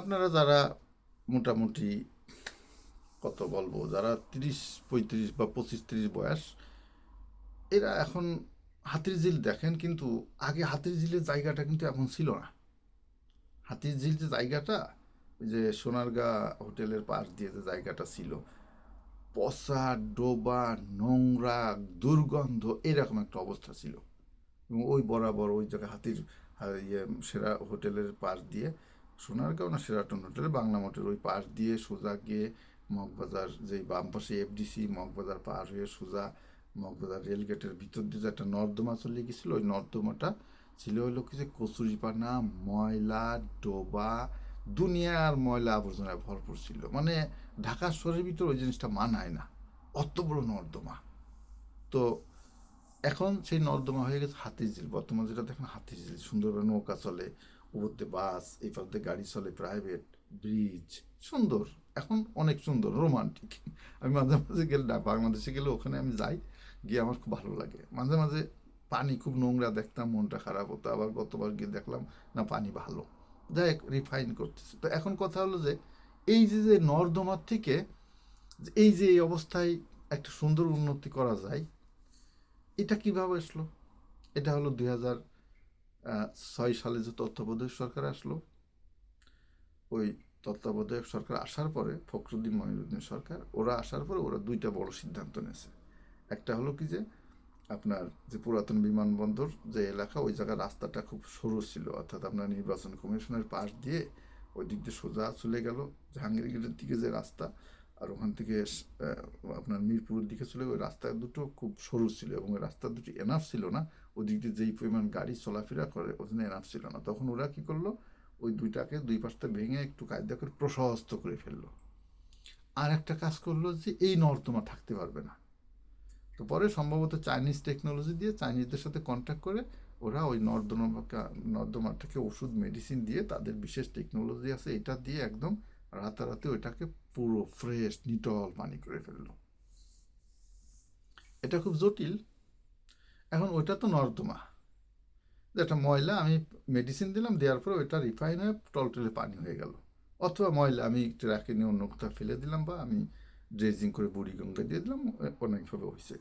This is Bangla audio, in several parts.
আপনারা যারা মোটামুটি, কত বলব, যারা তিরিশ, পঁয়ত্রিশ বা পঁচিশ, তিরিশ বয়স, এরা এখন হাতির ঝিল দেখেন, কিন্তু আগে হাতির ঝিলের জায়গাটা কিন্তু এখন ছিল না। হাতির ঝিল যে জায়গাটা, ওই যে সোনারগাঁ হোটেলের পাশ দিয়ে যে জায়গাটা ছিল, পচা ডোবা, নোংরা, দুর্গন্ধ, এরকম একটা অবস্থা ছিল। এবং ওই বরাবর ওই জায়গায় হাতির ইয়ে সেরা হোটেলের পাশ দিয়ে সোনারগাঁও না সেরাটন হোটেলে বাংলা মোটের ওই পাশ দিয়ে সোজা গিয়ে মগবাজার যেই বাম পাশে এফডিসি মগবাজার পার হয়ে সোজা মগবাজার রেলগেটের ভিতর দিয়ে যে একটা নর্দমা চলে গেছিল ওই নর্দমাটা ছিল হলো কি যে কচুরিপানা, ময়লা, ডোবা, দুনিয়ার ময়লা আবর্জনায় ভরপুর ছিল। মানে ঢাকা শহরের ভিতর ওই জিনিসটা মানায় না। অত বড় নর্দমা। তো এখন সেই নর্দমা হয়ে গেছে হাতির ঝিল বর্তমানে যেটা দেখেন হাতির ঝিল সুন্দরভাবে নৌকা চলে। উপরতে বাস এই পাশে গাড়ি চলে প্রাইভেট ব্রিজ সুন্দর। এখন অনেক সুন্দর রোমান্টিক আমি মাঝে মাঝে গেলে বাংলাদেশে গেলে ওখানে আমি যাই, গিয়ে আমার খুব ভালো লাগে। মাঝে মাঝে পানি খুব নোংরা দেখতাম, মনটা খারাপ হতো। আবার গতবার গিয়ে দেখলাম, না, পানি ভালো। যাই রিফাইন করতেছে। তো এখন কথা হলো যে, এই যে যে নর্দমার থেকে এই যে, এই অবস্থায় একটা সুন্দর উন্নতি করা যায়, এটা কীভাবে আসলো? এটা হলো দুই হাজার ছয় সালে যে তত্ত্বাবধায়ক সরকার আসলো, ওই তত্ত্বাবধায়ক সরকার আসার পরে ফখরুদ্দিন মহিনুদ্দিন সরকার, ওরা আসার পরে ওরা দুইটা বড় সিদ্ধান্ত নিয়েছে। একটা হলো কি যে, আপনার যে পুরাতন বিমানবন্দর যে এলাকা, ওই জায়গার রাস্তাটা খুব সরু ছিল, অর্থাৎ আপনার নির্বাচন কমিশনের পাশ দিয়ে ওই দিক দিয়ে সোজা চলে গেল, জাহাঙ্গীর গেটের দিকে যে রাস্তা, আর ওখান থেকে আপনার মিরপুরের দিকে চলে ওই রাস্তা দুটো খুব সরু ছিল এবং ওই রাস্তা দুটি এনাফ ছিল না ওই দিক দিয়ে যেই পরিমাণ গাড়ি চলাফেরা করে, ওখানে এনাফ ছিল না। তখন ওরা কি করল? ওই দুইটাকে দুই পাশটা ভেঙে একটু কায়দা করে প্রশস্ত করে ফেলল। আর একটা কাজ করল যে এই নর্দমা থাকতে পারবে না। তো পরে সম্ভবত চাইনিজ টেকনোলজি দিয়ে চাইনিজদের সাথে কন্ট্যাক্ট করে ওরা ওই নর্দমা নর্দমাটাকে ওষুধ মেডিসিন দিয়ে তাদের বিশেষ টেকনোলজি আছে, এটা দিয়ে একদম রাতারাতি ওইটাকে পুরো ফ্রেশ নিটল পানি করে ফেলল। এটা খুব জটিল এখন ওইটা তো নর্দমা। একটা ময়লা আমি মেডিসিন দিলাম, দেওয়ার পরে ওইটা রিফাইন হয়ে টলটলে পানি হয়ে গেল। অথবা ময়লা আমি ট্রাকে নিয়ে অন্য কোথাও ফেলে দিলাম বা আমি ড্রেজিং করে বুড়ি গঙ্গা দিয়ে দিলাম, অনেকভাবে হয়েছে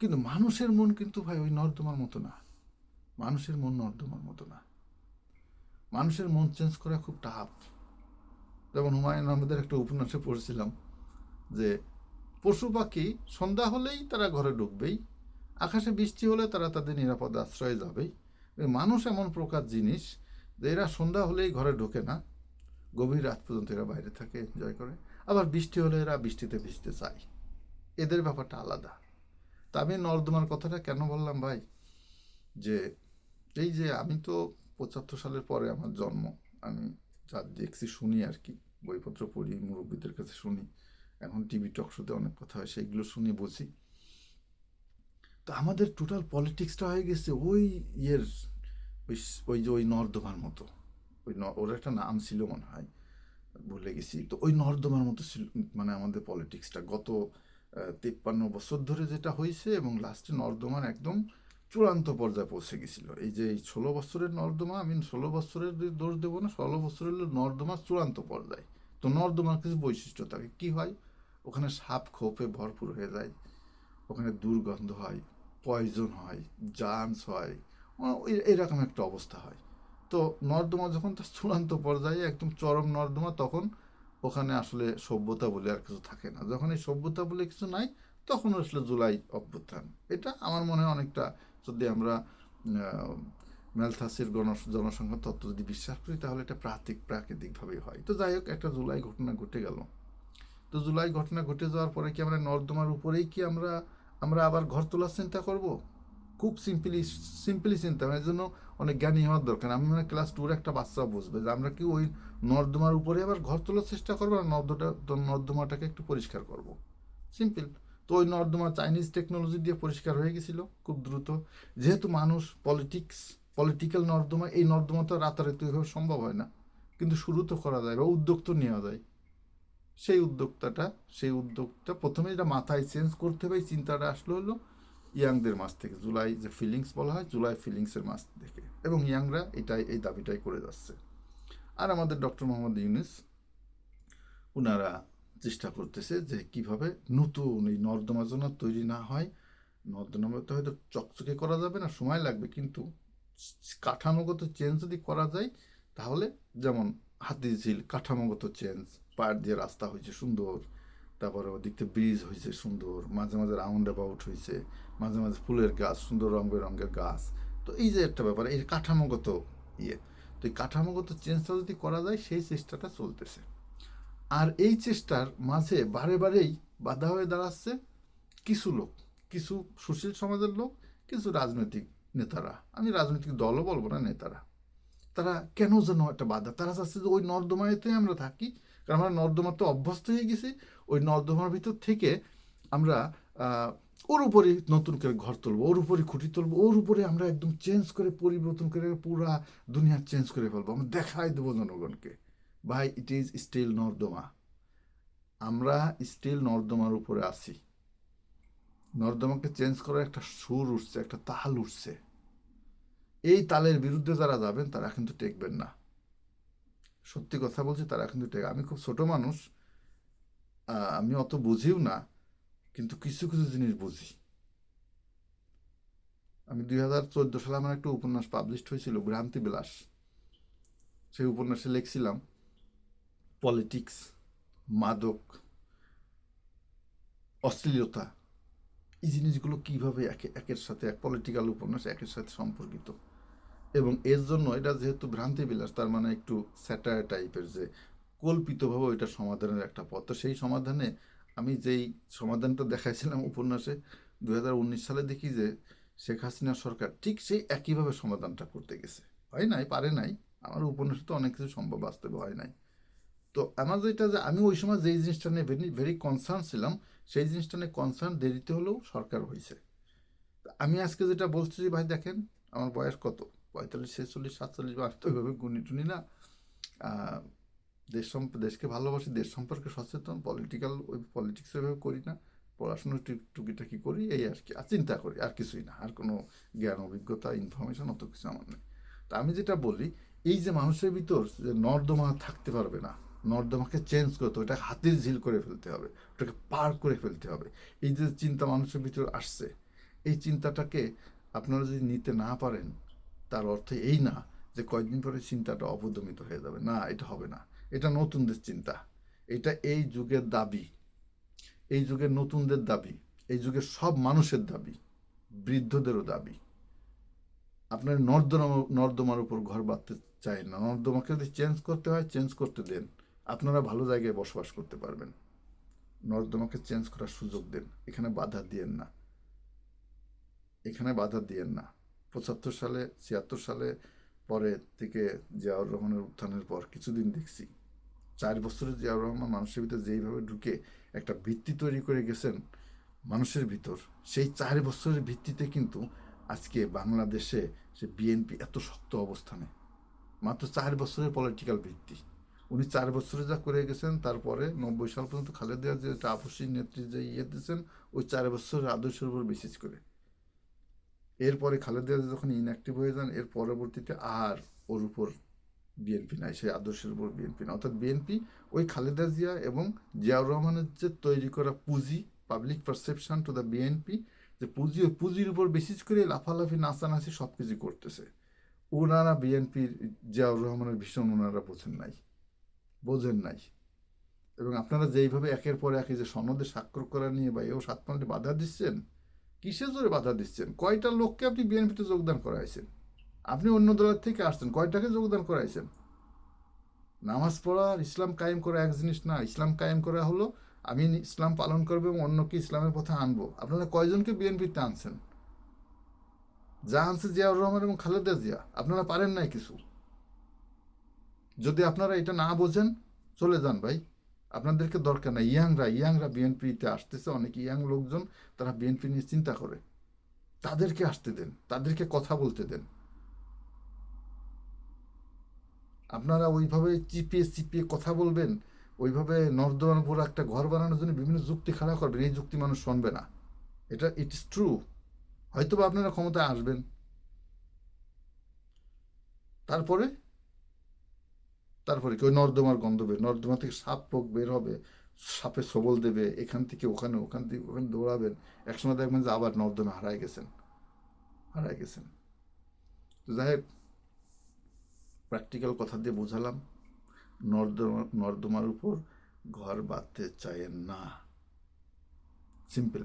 কিন্তু মানুষের মন কিন্তু ভাই ওই নর্দমার মতো না। মানুষের মন নর্দমার মতো না। মানুষের মন চেঞ্জ করা খুব টাফ যেমন হুমায়ুন আহমেদের একটা উপন্যাসে পড়ছিলাম যে, পশু পাখি সন্ধ্যা হলেই তারা ঘরে ঢুকবেই আকাশে বৃষ্টি হলে তারা তাদের নিরাপদ আশ্রয়ে যাবেই। মানুষ এমন প্রকার জিনিস যে এরা সন্ধ্যা হলেই ঘরে ঢোকে না। গভীর রাত পর্যন্ত এরা বাইরে থাকে এনজয় করে। আবার বৃষ্টি হলে এরা বৃষ্টিতে ভিজতে চায়। এদের ব্যাপারটা আলাদা। তা আমি নর্দমার কথাটা কেন বললাম ভাই? যে এই যে আমি তো পঁচাত্তর সালের পরে আমার জন্ম, আমি যা দেখছি শুনি আর কি, বইপত্র পড়ি, মুরব্বীদের কাছে শুনি, এখন টিভি টক শোতে অনেক কথা হয়, সেইগুলো শুনি বুঝি। তো আমাদের টোটাল পলিটিক্সটা হয়ে গেছে ওই ইয়ের ওই ওই যে ওই নর্দমার মতো। ওই ওর একটা নাম ছিল মনে হয়, ভুলে গেছি। তো ওই নর্দমার মতো ছিল মানে আমাদের পলিটিক্সটা গত তিপ্পান্ন বছর ধরে যেটা হয়েছে এবং লাস্টে নর্দমার একদম চূড়ান্ত পর্যায়ে পৌঁছে গেছিল। এই যে এই ষোলো বছরের নর্দমা আমি ষোলো বছরের দোষ দেবো না, ষোলো বছরের নর্দমার চূড়ান্ত পর্যায়ে। তো নর্দমার কিছু বৈশিষ্ট্য থাকে। কি হয়? ওখানে সাপ খোপে ভরপুর হয়ে যায়। ওখানে দুর্গন্ধ হয় পয়জন হয় জার্মস হয় এরকম একটা অবস্থা হয়। তো নর্দমা যখন তার চূড়ান্ত পর্যায়ে একদম চরম নর্দমা, তখন ওখানে আসলে সভ্যতা বলে আর কিছু থাকে না। যখন এই সভ্যতা বলে কিছু নাই, তখন আসলে জুলাই অভ্যুত্থান। এটা আমার মনে হয় অনেকটা যদি আমরা ম্যালথাসের গণ জনসংখ্যা তত্ত্ব যদি বিশ্বাস করি, তাহলে এটা প্রাকৃতিক প্রাকৃতিকভাবেই হয়। তো যাই হোক, একটা জুলাই ঘটনা ঘটে গেল। তো জুলাই ঘটনা ঘটে যাওয়ার পরে কি আমরা নর্দমার উপরেই কি আমরা আমরা আবার ঘর তোলার চিন্তা করব? খুব সিম্পলি সিম্পলি চিন্তা। হয় এর জন্য অনেক জ্ঞানী হওয়ার দরকার। আমি মনে ক্লাস টুর একটা বাচ্চা বুঝবে যে আমরা কি ওই নর্দমার উপরে আবার ঘর তোলার চেষ্টা করব আর নর্দটা, নর্দমাটাকে একটু পরিষ্কার করব? সিম্পল তো ওই নর্দমা চাইনিজ টেকনোলজি দিয়ে পরিষ্কার হয়ে গেছিল খুব দ্রুত। যেহেতু মানুষ পলিটিক্স পলিটিক্যাল নর্দমা, এই নর্দমা তো রাতারাতি সম্ভব হয় না। কিন্তু শুরু তো করা যায় বা উদ্যোগ তো নেওয়া যায়। সেই উদ্যোক্তাটা, সেই উদ্যোগটা প্রথমে যেটা মাথায় চেঞ্জ করতে হবে, এই চিন্তাটা আসলো হলো ইয়াংদের মাছ থেকে, জুলাই যে ফিলিংস বলা হয়, জুলাই ফিলিংসের মাছ থেকে। এবং ইয়াংরা এটাই, এই দাবিটাই করে যাচ্ছে। আর আমাদের ডক্টর মোহাম্মদ ইউনুস ওনারা চেষ্টা করতেছে যে কীভাবে নতুন এই নর্দমা যেন তৈরি না হয় নর্দমা তো হয়তো চকচকে করা যাবে না, সময় লাগবে, কিন্তু কাঠামোগত চেঞ্জ যদি করা যায়, তাহলে যেমন হাতিঝিল কাঠামোগত চেঞ্জ পাড় দিয়ে রাস্তা হয়েছে সুন্দর, তারপরে ওদিক থেকে ব্রিজ হয়েছে সুন্দর, মাঝে মাঝে রাউন্ড অ্যাবাউট হয়েছে, মাঝে মাঝে ফুলের গাছ, সুন্দর রং বেরঙের গাছ। তো এই যে একটা ব্যাপার, এই কাঠামোগত ইয়ে তো এই কাঠামোগত চেঞ্জটা যদি করা যায়, সেই চেষ্টাটা চলতেছে। আর এই চেষ্টার মাঝে বারে বারেই বাধা হয়ে দাঁড়াচ্ছে কিছু লোক, কিছু সুশীল সমাজের লোক, কিছু রাজনৈতিক নেতারা। আমি রাজনৈতিক দলও বলব না, নেতারা। তারা কেন যেন একটা বাধা, তারা চাচ্ছে যে ওই নর্দমাতে আমরা থাকি কারণ আমরা নর্দমা তো অভ্যস্ত হয়ে গেছি, ওই নর্দমার ভিতর থেকে আমরা ওর উপরে নতুন করে ঘর তুলবো, ওর উপরে খুঁটি তুলবো, ওর উপরে আমরা একদম চেঞ্জ করে, পরিবর্তন করে পুরা দুনিয়া চেঞ্জ করে ফেলব। আমরা দেখাই দেবো জনগণকে, ভাই ইট ইজ স্টিল নর্দমা। আমরা স্টিল নর্দমার উপরে আছি। নর্দমাকে চেঞ্জ করার একটা সুর উঠছে, একটা তাল উঠছে। এই তালের বিরুদ্ধে যারা যাবেন, তারা কিন্তু টেকবেন না। সত্যি কথা বলছি, তারা কিন্তু আমি খুব ছোট মানুষ আমি অত বুঝিও না, কিন্তু কিছু কিছু জিনিস বুঝি। আমি দুই হাজার চোদ্দ সালে আমার একটা উপন্যাস পাবলিশড হয়েছিল, ভ্রান্তি বিলাস। সেই উপন্যাসে লিখছিলাম, পলিটিক্স, মাদক, অশ্লীলতা, এই জিনিসগুলো কীভাবে একে, একের সাথে, এক পলিটিক্যাল উপন্যাস একের সাথে সম্পর্কিত? এবং এর জন্য এটা যেহেতু ভ্রান্তি বিলাস তার মানে একটু স্যাটার টাইপের যে কল্পিতভাবে ওইটা সমাধানের একটা পথ। তো সেই সমাধানে আমি যেই সমাধানটা দেখাইছিলাম উপন্যাসে দু হাজার উনিশ সালে দেখি যে শেখ হাসিনা সরকার ঠিক সেই একইভাবে সমাধানটা করতে গেছে। হয় নাই? পারে নাই? আমার উপন্যাসে তো অনেক কিছু সম্ভব বাস্তবে হয় নাই। তো আমার যেটা যে আমি ওই সময় যেই জিনিসটা নিয়ে ভেরি ভেরি কনসার্ন ছিলাম, সেই জিনিসটা নিয়ে কনসার্ন দেরিতে হলেও সরকার হয়েছে আমি আজকে যেটা বলছি ভাই দেখেন, আমার বয়স কত? পঁয়তাল্লিশ, ছেচল্লিশ, সাতচল্লিশ বা আমি তো ওইভাবে গুনি টুনি না। দেশ দেশকে ভালোবাসি, দেশ সম্পর্কে সচেতন পলিটিক্যাল ওই পলিটিক্স ওইভাবে করি না। পড়াশোনা টুক- টুকিটাকি করি, এই আর কি। আর চিন্তা করি, আর কিছুই না। আর কোনো জ্ঞান, অভিজ্ঞতা ইনফরমেশন অত কিছু আমার নেই। তা আমি যেটা বলি, এই যে মানুষের ভিতর যে নর্দমা থাকতে পারবে না, নর্দমাকে চেঞ্জ করতে হবে ওটাকে হাতির ঝিল করে ফেলতে হবে, ওটাকে পার করে ফেলতে হবে। এই যে চিন্তা মানুষের ভিতর আসছে, এই চিন্তাটাকে আপনারা যদি নিতে না পারেন তার অর্থ এই না যে কয়েকদিন পরে চিন্তাটা অবদমিত হয়ে যাবে। না, এটা হবে না। এটা নতুনদের চিন্তা এটা এই যুগের দাবি। এই যুগের নতুনদের দাবি। এই যুগের সব মানুষের দাবি। বৃদ্ধদেরও দাবি। আপনার নর্দমা, নর্দমার উপর ঘর বাঁধতে চায় না। নর্দমাকে যদি চেঞ্জ করতে হয় চেঞ্জ করতে দেন। আপনারা ভালো জায়গায় বসবাস করতে পারবেন। নর্দমাকে চেঞ্জ করার সুযোগ দেন। এখানে বাধা দিয়েন না। এখানে বাধা দিয়েন না। পঁচাত্তর সালে, ছিয়াত্তর সালে পরে থেকে জিয়াউর রহমানের উত্থানের পর কিছুদিন দেখছি, চার বছরে জিয়াউর রহমান মানুষের ভিতরে যেইভাবে ঢুকে একটা ভিত্তি তৈরি করে গেছেন মানুষের ভিতর, সেই চার বছরের ভিত্তিতে কিন্তু আজকে বাংলাদেশে সে বিএনপি এত শক্ত অবস্থানে। মাত্র চার বছরের পলিটিক্যাল ভিত্তি। উনি চার বছরে যা করে গেছেন, তারপরে নব্বই সাল পর্যন্ত খালেদা যে একটা আপসী নেত্রী যে ইয়ে দিয়েছেন, ওই চার বছরের আদর্শের উপর বিশেষ করে। এরপরে খালেদা যখন ইনঅ্যাক্টিভ হয়ে যান, এর পরবর্তীতে আর ওর উপর বিএনপি নাই, সেই আদর্শের উপর বিএনপি না অর্থাৎ বিএনপি ওই খালেদা জিয়া এবং জিয়াউর রহমানের যে তৈরি করা পুঁজি public perception to the BNP যে পুঁজি, ওই পুঁজির উপর বেসিস করে লাফালাফি, নাচানাচি সব কিছু করতেছে ওনারা বিএনপির জিয়াউর রহমানের ভীষণ ওনারা বোঝেন নাই। বোঝেন নাই। এবং আপনারা যেইভাবে একের পর এক এই যে সনদে স্বাক্ষর করা নিয়ে বা এও সাত বাধা দিচ্ছেন কিসের জোরে বাধা দিচ্ছেন? কয়টা লোককে আপনি বিএনপিতে যোগদান করাইছেন? আপনি অন্য দলের থেকে আসছেন, কয়টাকে যোগদান করাইছেন? নামাজ পড়া, ইসলাম কায়েম করা এক জিনিস না, ইসলাম কায়েম করা হলো, আমি ইসলাম পালন করব এবং অন্যকে ইসলামের পথে আনব। আপনারা কয়জনকে বিএনপিতে আনছেন? যা আনছে জিয়াউর রহমান এবং খালেদা জিয়া, আপনারা পারেন নাই কিছু? যদি আপনারা এটা না বোঝেন, চলে যান ভাই। আপনাদেরকে দরকার নাই। ইয়াংরা ইয়াংরা বিএনপিতে আসতেছে, অনেক ইয়াং লোকজন, তারা বিএনপি নিয়ে চিন্তা করে। তাদেরকে আসতে দেন, তাদেরকে কথা বলতে দেন। আপনারা ওইভাবে চিপিয়ে চিপিয়ে কথা বলবেন, ওইভাবে নর্দমার উপর একটা ঘর বানানোর জন্য বিভিন্ন যুক্তি খাড়া করবেন, এই যুক্তি মানুষ শুনবে না। এটা ইট ইস ট্রু হয়তো আপনারা ক্ষমতায় আসবেন। তারপরে তারপরে কি ওই নর্দমার গন্ধ বের, নর্দমা থেকে সাপ পোক বের হবে, সাপে সবল দেবে, এখান থেকে ওখানে, ওখান থেকে ওখানে দৌড়াবেন। একসময় দেখবেন যে আবার নর্দমা হারায় গেছেন হারায় গেছেন। তো যাই প্র্যাকটিক্যাল কথা দিয়ে বোঝালাম, নর্দমা, নর্দমার উপর ঘর বাঁধতে চাইেন না। সিম্পল